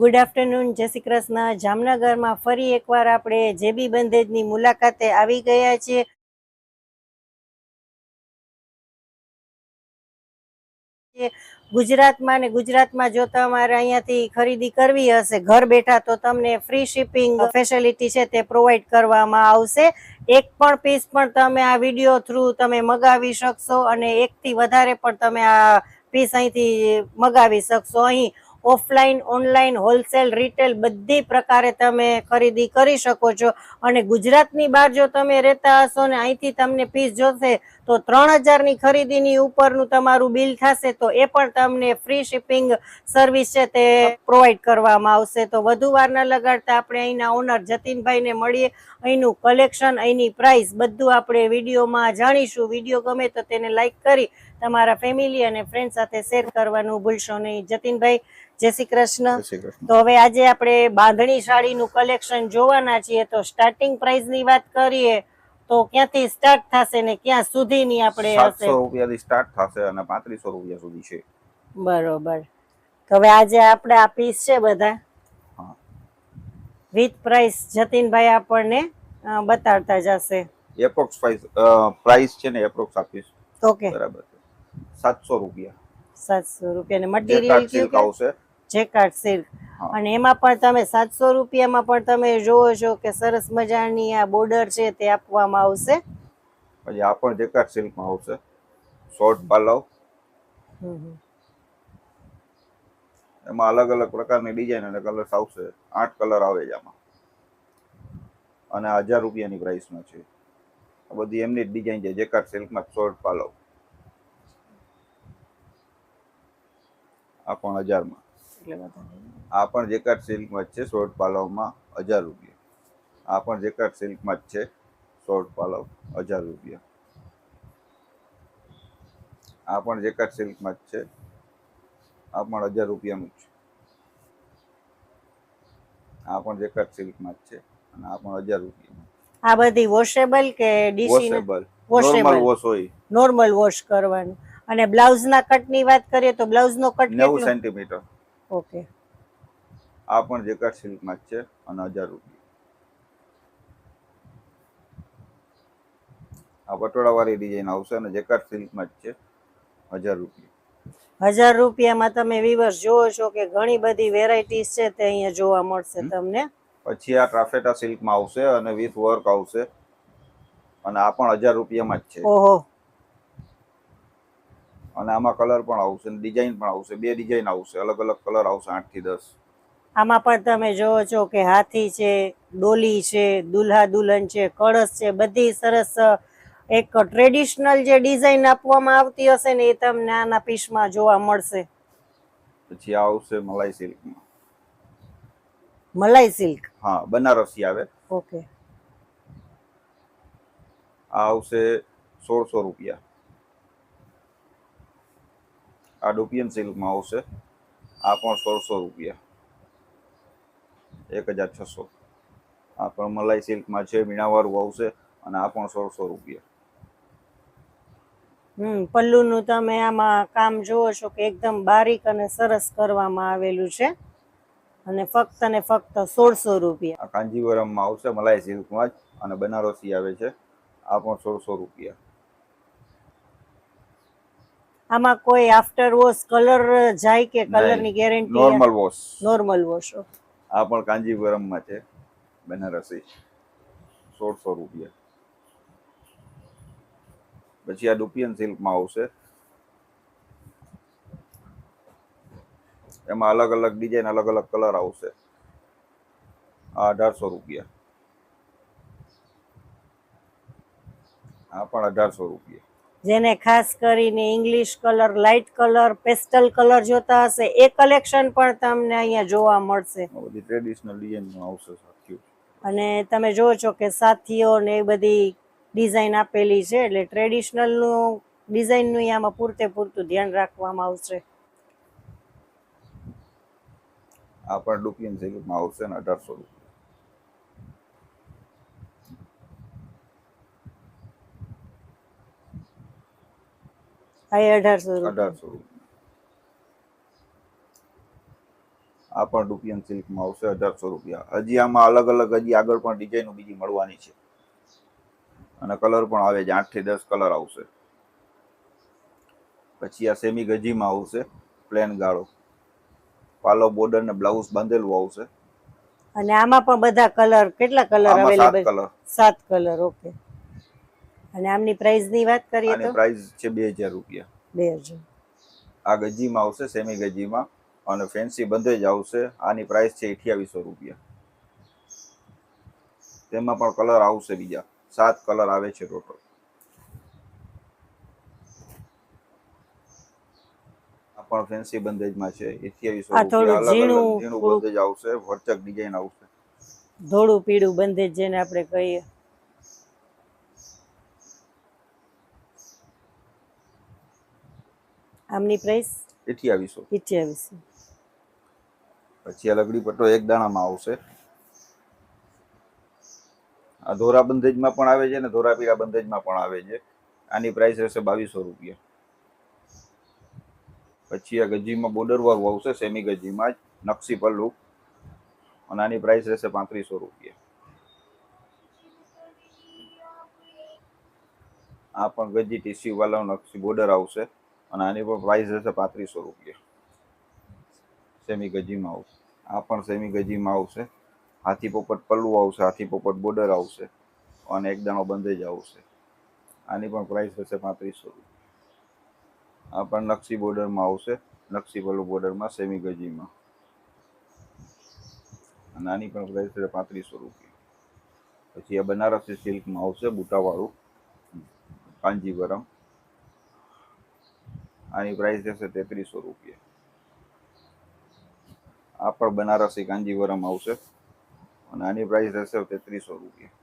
Good afternoon જય શ્રી કૃષ્ણ. જામનગરમાં ફરી એકવાર આપણે જેબી બંધેજની મુલાકાતે આવી ગયા છીએ. ગુજરાતમાં ને ગુજરાતમાં જો તમારે અહીંયાથી ખરીદી કરવી હશે, ઘર બેઠા તો તમને ફ્રી શિપિંગ ફેસિલિટી છે તે પ્રોવાઈડ કરવામાં આવશે. એક પણ પીસ પણ તમે આ વીડિયો થ્રુ તમે મગાવી શકશો અને એકથી વધારે પણ તમે આ પીસ અહીંથી મગાવી શકશો. અહીં ઓફલાઈન, ઓનલાઈન, હોલસેલ, રિટેલ બધી પ્રકારે તમે ખરીદી કરી શકો છો. અને ગુજરાતની બહાર જો તમે રહેતા હશો ને અહીંથી તમને ફીસ જોશે, તો ત્રણ હજારની ખરીદીની ઉપરનું તમારું બિલ થશે, તો એ પણ તમને ફ્રી શિપિંગ સર્વિસ છે તે પ્રોવાઈડ કરવામાં આવશે. તો વધુ વાર ન લગાડતા આપણે અહીંના ઓનર જતીનભાઈને મળીએ. અહીંનું કલેક્શન અહીંની પ્રાઇસ બધું આપણે વિડીયોમાં જાણીશું. વીડિયો ગમે તો તેને લાઈક કરી તમારા ફેમિલી અને ફ્રેન્ડ સાથે શેર કરવાનું ભૂલશો નહીં. જતીનભાઈ જય શ્રી કૃષ્ણ. તો હવે આજે આપણે બાંધણી સાડીનું કલેક્શન જોવાના છીએ. તો સ્ટાર્ટિંગ પ્રાઇસની વાત કરીએ તો ક્યાંથી સ્ટાર્ટ થશે ને ક્યાં સુધીની આપણે હશે? સાતસો રૂપિયાથી સ્ટાર્ટ થશે અને પાંત્રીસો રૂપિયા સુધી છે. બરોબર. તો હવે આજે આપણે આ પીસ છે બધા. વિથ પ્રાઇસ જતીનભાઈ આપણને બતાવતા બતાડતા જશે. એપ્રોક્સ પ્રાઇસ છે ને એપ્રોક્સ આપીશ. ઓકે બરાબર. સાતસો રૂપિયા. સાતસો રૂપિયા. ને મટીરિયલ સિલ્ક આવશે? જેકાટ સિલ્ક અને એમાં પણ તમે સાતસો રૂપિયામાં પણ તમે જોવો છો કે સરસ મજાની આ બોર્ડર છે તે આપવામાં આવશે. પછી આ પણ જેકાટ સિલ્કમાં આવશે. શોર્ટ પાલવ. એમાં અલગ અલગ પ્રકારની ડિઝાઇન અને કલર્સ આવશે. આઠ કલર આવે છે આમાં. અને હજાર રૂપિયાની પ્રાઇસમાં છે. આ બધી એમની જ ડિઝાઇન છે. જેકાટ સિલ્કમાં શોર્ટ પાલવ આ પણ હજારમાં. આ પણ જેકાટ સિલ્કમાં જ છે શોર્ટ પાલવમાં હજાર રૂપિયા. આ પણ જેકાટ સિલ્કમાં જ છે શોર્ટ પાલવ હજાર રૂપિયા. આ પણ જેકાટ સિલ્કમાં જ છે આ પણ હજાર રૂપિયાનું જ છે. આ પણ જેકાટ સિલ્કમાં જ છે અને આ પણ હજાર રૂપિયા આ બધી વોશેબલ કે ડીસી વોશેબલ નોર્મલ વોશ હોય. નોર્મલ વોશ કરવાનું. અને બ્લાઉઝના કટની વાત કરીએ તો બ્લાઉઝનો કટ નવ સેન્ટીમીટર. ઓકે. આ પણ જેકાર્ડ સિલ્કમાં જ છે અને હજાર રૂપિયા. આ પટોળાવાળી ડિઝાઇન આવશે અને જેકાર્ડ સિલ્કમાં જ છે હજાર રૂપિયા. હજાર રૂપિયામાં તમે વિવર્સ જોવો છો કે ઘણી બધી વેરાયટીઝ છે તે અહીંયા જોવા મળશે તમને. પછી આ ટ્રાફેટા સિલ્કમાં આવશે અને વિથ વર્ક આવશે. અને આ પણ હજાર રૂપિયામાં જ છે. ઓહો. અને આમાં કલર પણ આવશે ડિઝાઇન પણ આવશે. બે ડિઝાઇન આવશે. અલગ અલગ કલર આવશે આઠથી દસ. આમાં પણ તમે જોવો છો કે હાથી છે ડોલી છે દુલ્હા દુલ્હન છે કળશ છે બધી સરસ એક ટ્રેડિશનલ જે ડિઝાઇન આપવામાં આવતી હશે ને એ તમને આના પીસમાં જોવા મળશે. પછી આવશે મલાઈ સિલ્કમાં. મલાઈ સિલ્ક? હા બનારસી આવે. ઓકે. આ આવશે સોળસો રૂપિયા. આ ડુપિયન સિલ્કમાં આવશે. આ પણ સોળસો રૂપિયા. એક હજાર છસો. આ પણ મલાઈ સિલ્કમાં છે મીણાવાળું આવશે અને આ પણ સોળસો રૂપિયા. હમ પલ્લુનું તમે આમાં કામ જોવો છો કે એકદમ બારીક અને સરસ કરવામાં આવેલું છે. અને ફક્ત ને ફક્ત સોળસો રૂપિયા. કાંજીવરમમાં આવશે મલાઈ સિલ્કમાં જ અને બનારસી આવે છે. આ પણ સોળસો રૂપિયા. આમાં કોઈ આફ્ટર વોશ કલર જાય કે કલરની. Guarantee normal wash normal wash આ પણ કાંજીવરમમાં છે બનારસી. સોળસો રૂપિયા. પછી આ ડુપિયન સિલ્કમાં આવશે. એમાં અલગ અલગ ડિઝાઇન અલગ અલગ કલર આવશે. આ અઢારસો રૂપિયા. આ પણ અઢારસો રૂપિયા. જેને ખાસ કરીને English colour light colour pastel colour જોતા હશે. એ કલેક્શન પણ તમને અહીંયા જોવા મળશે. બધી ટ્રેડિશનલ ડિઝાઇનનું આવશે સાચું અને તમે જોવો છો કે સાથીઓ ને એ બધી ડિઝાઇન આપેલી છે એટલે ટ્રેડિશનલનું ડિઝાઇનનું આમાં પૂરતે પૂરતું ધ્યાન રાખવામાં આવશે. આ પણ ડુપિયન સિલ્કમાં આવશે ને અઢારસો રૂપિયા. આ એ અઢારસો અઢારસો આ પણ ડુપિયન સિલ્કમાં આવશે અઢારસો રૂપિયા. હજી આમાં અલગ અલગ હજી આગળ પણ ડિઝાઇનો બીજી મળવાની છે. અને કલર પણ આવે છે આઠથી દસ કલર આવશે. પછી આ સેમી ગજીમાં આવશે પ્લેન ગાળો. પાલો બોર્ડર ને બ્લાઉઝ બાંધેલું આવશે. અને આમાં પણ બધા કલર કેટલા કલર અવેલેબલ સાત કલર. સાત કલર ઓકે. અને આમની પ્રાઇસની વાત કરીએ તો? પ્રાઇસ છે બે હજાર રૂપિયા. બે હજાર. આ ગજીમાં આવશે સેમી ગજીમાં. અને ફેન્સી બંધેજ આવશે. આની પ્રાઇસ છે અઠ્યાવીસો રૂપિયા. તેમાં પણ કલર આવશે બીજા. સાત કલર આવે છે ટોટલ પણ ફેન્સી બંધેજમાં છે. અઠ્યાવીસો આ થોડું ઝીણું ઝીણું બંધેજ આવશે. વર્ચક ડિઝાઇન આવશે. ધોળું પીળું બંધેજ જેને આપણે કહીએ. આમની પ્રાઇસ અઠ્યાવીસો અઠ્યાવીસ પછી આ લગડી પટ્ટો એક દાણામાં આવશે. આ ધોરા બંધેજમાં પણ આવે છે અને ધોરા પીરા બંધેજમાં પણ આવે છે. આની પ્રાઇસ રહેશે બાવીસો રૂપિયા. પછી આ ગજીમાં બોર્ડર વાળું આવશે સેમી ગજીમાં જ નકશી પલ્લુ. અને આની પ્રાઇસ રહેશે પાંત્રીસો રૂપિયા. આ પણ ગજી ટીસ્યુ વાળા નકશી બોર્ડર આવશે. અને આની પણ પ્રાઇસ રહેશે પાંત્રીસો રૂપિયા. સેમી ગજીમાં આવશે. આ પણ સેમી ગજીમાં આવશે. હાથી પોપટ પલ્લુ આવશે, હાથી પોપટ બોર્ડર આવશે અને એક દાણો બંધેજ આવશે. આની પણ પ્રાઇસ હશે પાંત્રીસો રૂપિયા. આ પણ નકશી બોર્ડરમાં આવશે, નકશી પલ્લુ બોર્ડરમાં સેમી ગજીમાં અને આની પણ પ્રાઇસ છે પાંત્રીસો રૂપિયા. પછી આ બનારસી સિલ્કમાં આવશે બુટાવાળું, કાંજીવરમ. આની પ્રાઇસ જશે તેત્રીસો રૂપિયા. આ પણ બનારસી કાંજીવરમ આવશે. અને આની પ્રાઇસ રહેશે તેત્રીસો રૂપિયા.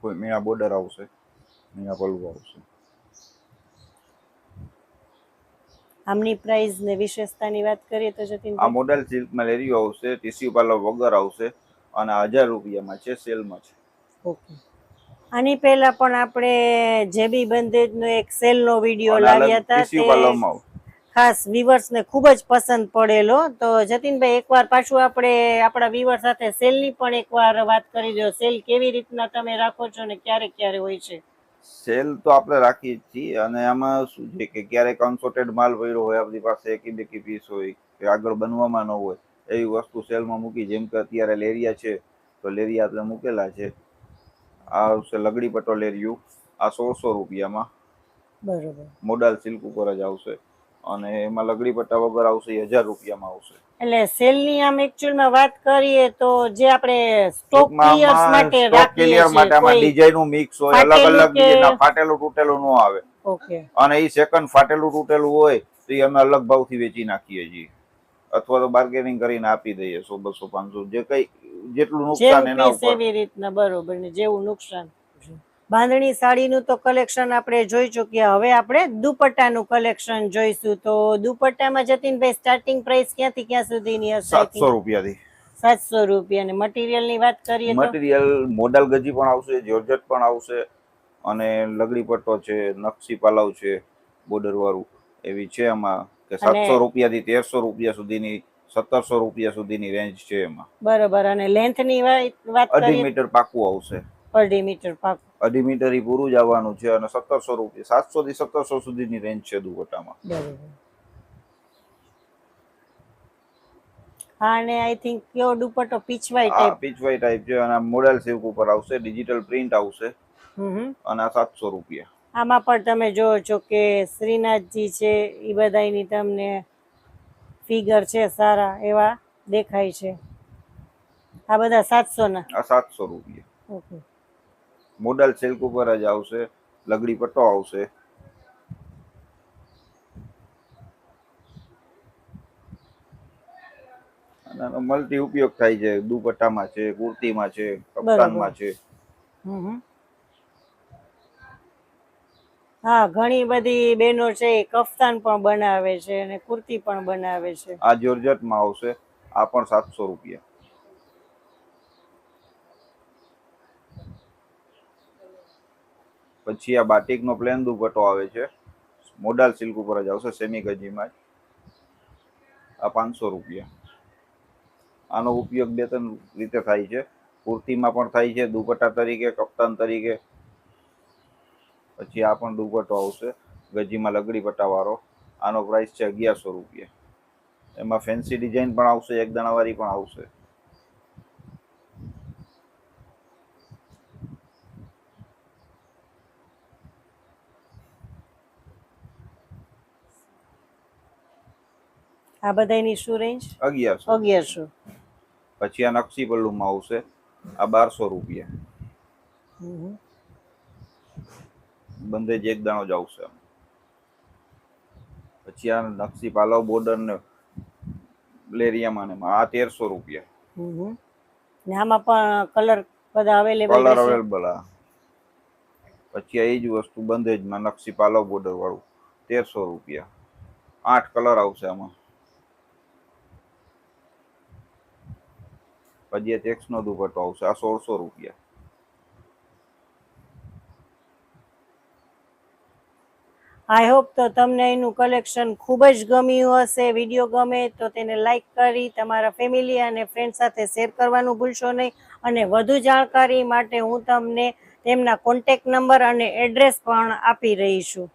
કોઈ મીણા બોર્ડર આવશે. મીણા પલ્લુ આવશે. આમની પ્રાઇસ ને વિશેષતાની વાત કરીએ તો જતીન આ મોડલ સિલ્કમાં લેરીઓ આવશે ટીસ્યુ પાર્લર વગર આવશે અને હજાર રૂપિયામાં છે સેલમાં છે. ઓકે. આની પહેલા પણ આપણે જેબી બંધેજ નો એક સેલનો વીડિયો લાવ્યા હતા ખાસ viewers ખૂબ જ પસંદ પડેલો. તો જતીનભાઈ એકવાર પાછું આપણે આપણા વ્યુઅર સાથે સેલની પણ એકવાર વાત કરી દો. સેલ કેવી રીતના તમે રાખો છો ને ક્યારે ક્યારે હોય છે? સેલ તો આપણે રાખીએ છીએ અને આમાં શું છે કે ક્યારેક અનસોર્ટેડ માલ પડ્યો હોય આપણી પાસે એકી બેકી પીસ હોય કે આગળ બનવામાં ન હોય એવી વસ્તુ સેલમાં મૂકી જેમ કે અત્યારે લેરિયા છે તો લેરિયા આપણે મૂકેલા છે. આ આવશે લગડી પટો લેરિયું આ સોળસો રૂપિયામાં. બરોબર. મોડલ સિલ્ક ઉપર જ આવશે. અને એમાં લગડી પટ્ટા વગર આવશે એ હજાર રૂપિયામાં આવશે. એટલે સેલની આમ એકચ્યુઅલમાં વાત કરીએ તો જે આપણે સ્ટોક ક્લિયર્સ માટે રાખીએ clear માટે આમાં ડિઝાઇનનું મિક્સ હોય અલગ અલગ ફાટેલું તૂટેલું ન આવે. ઓકે. અને એ સેકન્ડ ફાટેલું તૂટેલું હોય તો એ અમે અલગ ભાવથી વેચી નાખીએ છીએ. અથવા તો બાર્ગેનિંગ કરીને આપી દઈએ સો બસો પાંચસો જે કઈ જેટલું નુકસાન એના ઉપર. એવી રીતના બરોબર ને જેવું નુકસાન. બાંધણી સાડીનું તો કલેક્શન આપણે જોઈ ચૂક્યા. હવે આપણે દુપટ્ટાનું કલેક્શન જોઈશું. તો દુપટ્ટામાં જતીનભાઈ સ્ટાર્ટિંગ પ્રાઇસ ક્યાંથી ક્યાં સુધીની હશે સાતસો રૂપિયાથી. સાતસો રૂપિયા અને મટીરિયલની વાત કરીએ મટીરિયલ મોડલ ગજી પણ આવશે જોર્જટ પણ આવશે અને લગડી પટ્ટો છે નકશી પાલાવ છે બોર્ડર વાળું એવી છે એમાં કે સાતસો રૂપિયાથી તેરસો રૂપિયા સુધીની સત્તરસો રૂપિયા સુધીની રેન્જ છે એમાં. બરોબર અને લેન્થની વાત અઢી મીટર પાકું આવશે. અઢી મીટર પાકું. અઢી મીટર ઈ પૂરું જ આવવાનું છે અને સત્તરસો રૂપિયા સાતસો થી સત્તરસો સુધીની રેન્જ છે દુપટ્ટામાં. હા અને આઈ થિંક કયો દુપટ્ટો પીચવાઈ ટાઈપ પીચવાઈ ટાઈપ છે અને મોડેલ સિલ્ક ઉપર આવશે ડિજિટલ પ્રિન્ટ આવશે. હમ. અને આ સાતસો રૂપિયા. આમાં પણ તમે જોવો છો કે શ્રીનાથજી છે એ બધાની તમને ફિગર છે સારા એવા દેખાય છે. આ બધા સાતસો ના આ સાતસો રૂપિયા. ઓકે. મોડલ સિલ્ક ઉપર જ આવશે લગડી પટ્ટો આવશે. મલ્ટી ઉપયોગ થાય છે દુપટ્ટામાં છે કુર્તીમાં છે કપ્તાનમાં છે. હમ. હા, ઘણી બધી બહેનો છે એ કફતાન પણ બનાવે છે અને કુર્તી પણ બનાવે છે. આ જોર્જટમાં આવશે. આ પણ સાતસો રૂપિયા. પછી આ બાટિકનો પ્લેન દુપટ્ટો આવે છે. મોડલ સિલ્ક ઉપર જ આવશે, સેમી ગજીમાં જ. આ પાંચસો રૂપિયા. આનો ઉપયોગ બે ત્રણ રીતે થાય છે. કુર્તીમાં પણ થાય છે, દુપટ્ટા તરીકે કપ્તાન તરીકે. પછી આ પણ દુપટ્ટો આવશે ગજીમાં લગડી પટ્ટાવાળો. આનો પ્રાઇસ છે અગિયારસો રૂપિયા. એમાં ફેન્સી ડિઝાઇન પણ આવશે એક દાણાવાળી પણ આવશે. આ બધાની શું રેન્જ અગિયારસો. અગિયારસો. પછી આ નકશી પલ્લુમાં આવશે આ બારસો રૂપિયા. હમ. બંધે જ એક દાણો જ આવશે પછી આ નકશી પાલવ બોર્ડર ને લેરિયામાં ને આ તેરસો રૂપિયા. ને આમાં પણ કલર બધા અવેલેબલ કલર અવેલેબલ આ પછી આ એ જ વસ્તુ બંધેજમાં નકશી પાલવ બોર્ડર વાળું. તેરસો રૂપિયા. આઠ કલર આવશે આમાં. પછી આ ચેક્સ નો દુપટ્ટો આવશે. આ સોળસો રૂપિયા. આઈ હોપ તો તમને એનું કલેક્શન ખૂબ જ ગમ્યું હશે વીડિયો ગમે તો તેને લાઇક કરી, તમારા ફેમિલી અને ફ્રેન્ડ સાથે શેર કરવાનું ભૂલશો નહીં. અને વધુ જાણકારી માટે હું તમને તેમના કોન્ટેક્ટ નંબર અને એડ્રેસ પણ આપી રહી છું.